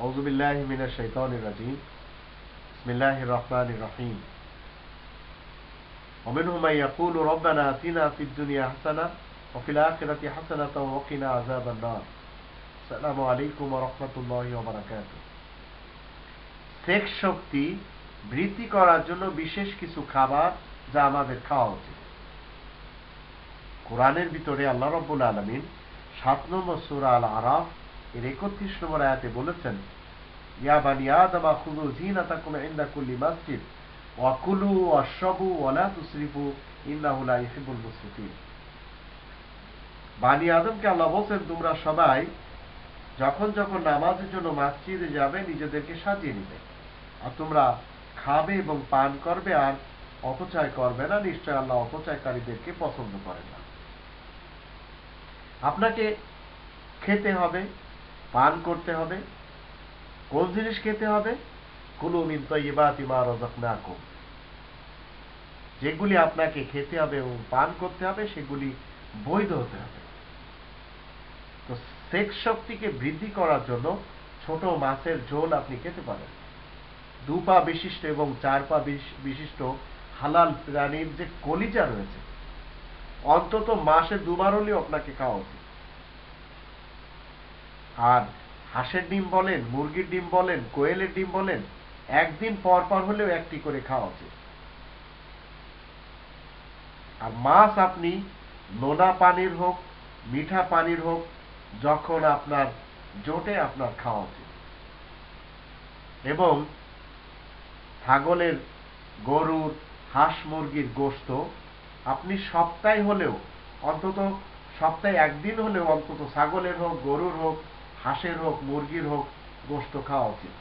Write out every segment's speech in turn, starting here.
أعوذ بالله من الشيطان الرجيم بسم الله الرحمن الرحيم ومنهم من يقول ربنا آتنا في الدنيا حسنة وفي الآخرة حسنة وقنا عذاب النار السلام عليكم ورحمة الله وبركاته sex শক্তি বৃদ্ধি করার জন্য বিশেষ কিছু খাবার যা আমাদের খাওয়া উচিত কোরআনের ভিতরে আল্লাহ রব্বুল আলমিন সাত নম্বর সুরা আল আরাফ এর একত্রিশ নম্বর আয়াতে বলেছেন, ইয়া বানি কুল্লি মসজিদ তুসরিফু মুসরিফিন। বানি আদমকে আল্লাহ বলছেন, তোমরা সবাই যখন যখন নামাজের জন্য যাবে, নিজেদেরকে সাজিয়ে নিবে। আর তোমরা খাবে এবং পান করবে, আর অপচয় করবে না। নিশ্চয় আল্লাহ অপচয়কারীদেরকে পছন্দ করে না। আপনাকে খেতে হবে পান করতে হবে, কোন জিনিস খেতে হবে? কুলু মিন তৈবাতি মা রাযাকনাকুম। যেগুলি আপনাকে খেতে হবে এবং পান করতে হবে, সেগুলি বৈধ হতে হবে। তো সেক্স শক্তিকে বৃদ্ধি করার জন্য ছোট মাছের ঝোল আপনি খেতে পারেন। দু পা বিশিষ্ট এবং চার পা বিশিষ্ট হালাল প্রাণীর যে কলিজা রয়েছে, অন্তত মাসে দুবার হলেও আপনাকে খাওয়া উচিত। আর হাঁসের ডিম বলেন, মুরগির ডিম বলেন, কোয়েলের ডিম বলেন, একদিন পর পর হলেও একটি করে খাওয়া উচিত। আর মাছ আপনি নোনা পানির হোক, মিঠা পানির হোক, যখন আপনার জোটে আপনার খাওয়া উচিত। এবং ছাগলের গরুর, হাঁস মুরগির গোস্ত আপনি সপ্তাহে হলেও, অন্তত সপ্তাহে একদিন হলেও অন্তত ছাগলের হোক, গরুর হোক হাঁসের হোক, মুরগির হোক, গোস্ত খাওয়া উচিত।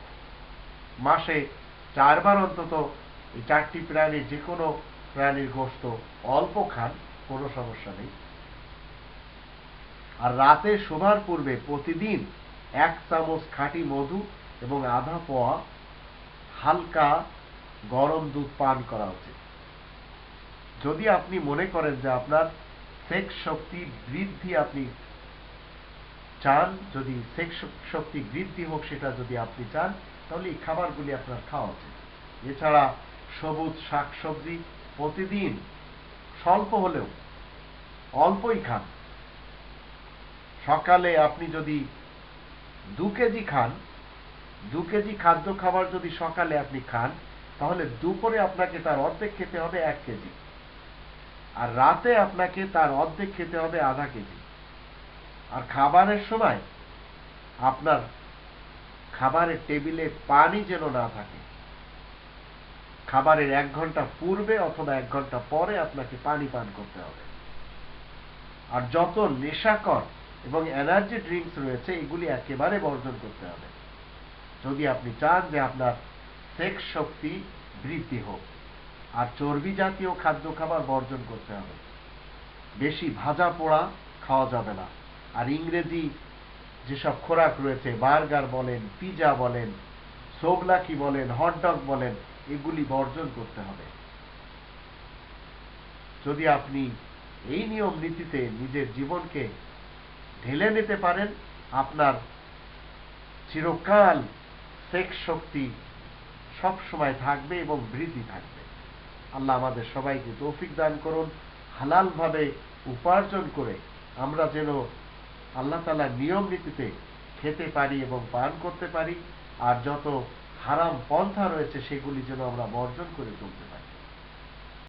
মাসে চারবার অন্তত এই চারটি প্রাণীর যে কোনো প্রাণীর গোস্ত অল্প খান, কোনো সমস্যা নেই। আর রাতে শোবার পূর্বে প্রতিদিন এক চামচ খাঁটি মধু এবং আধা পোয়া হালকা গরম দুধ পান করা উচিত। যদি আপনি মনে করেন যে আপনার সেক্স শক্তি বৃদ্ধি আপনি চান, যদি সেক্স শক্তি বৃদ্ধি হোক সেটা যদি আপনি চান, তাহলে এই খাবারগুলি আপনার খাওয়া উচিত। এছাড়া সবুজ শাক সবজি প্রতিদিন স্বল্প হলেও অল্পই খান। সকালে আপনি যদি দু কেজি খান, দু কেজি খাদ্য খাবার যদি সকালে আপনি খান, তাহলে দুপুরে আপনাকে তার অর্ধেক খেতে হবে এক কেজি। আর রাতে আপনাকে তার অর্ধেক খেতে হবে আধা কেজি। আর খাবারের সময় আপনার খাবারের টেবিলে পানি যেন না থাকে। খাবারের এক ঘণ্টা পূর্বে অথবা এক ঘণ্টা পরে আপনাকে পানি পান করতে হবে। আর যত নেশাকর এবং এনার্জি ড্রিঙ্কস রয়েছে, এগুলি একেবারে বর্জন করতে হবে। যদি আপনি চান যে আপনার সেক্স শক্তি বৃদ্ধি হোক, আর চর্বি জাতীয় খাদ্য খাবার বর্জন করতে হবে। বেশি ভাজা পোড়া খাওয়া যাবে না। আর ইংরেজি যেসব খোরাক রয়েছে, বার্গার বলেন, পিজা বলেন, সোবলাকি বলেন হটডগ বলেন, এগুলি বর্জন করতে হবে। যদি আপনি এই নিয়ম নীতিতে নিজের জীবনকে ঢেলে নিতে পারেন, আপনার চিরকাল সেক্স শক্তি সব সময় থাকবে এবং বৃদ্ধি থাকবে। আল্লাহ আমাদের সবাইকে তৌফিক দান করুন। হালালভাবে উপার্জন করে আমরা যেন আল্লাহ তালা নিয়ম নীতিতে খেতে পারি এবং পান করতে পারি, আর যত হারাম পন্থা রয়েছে সেগুলি যেন আমরা বর্জন করে চলতে পারি।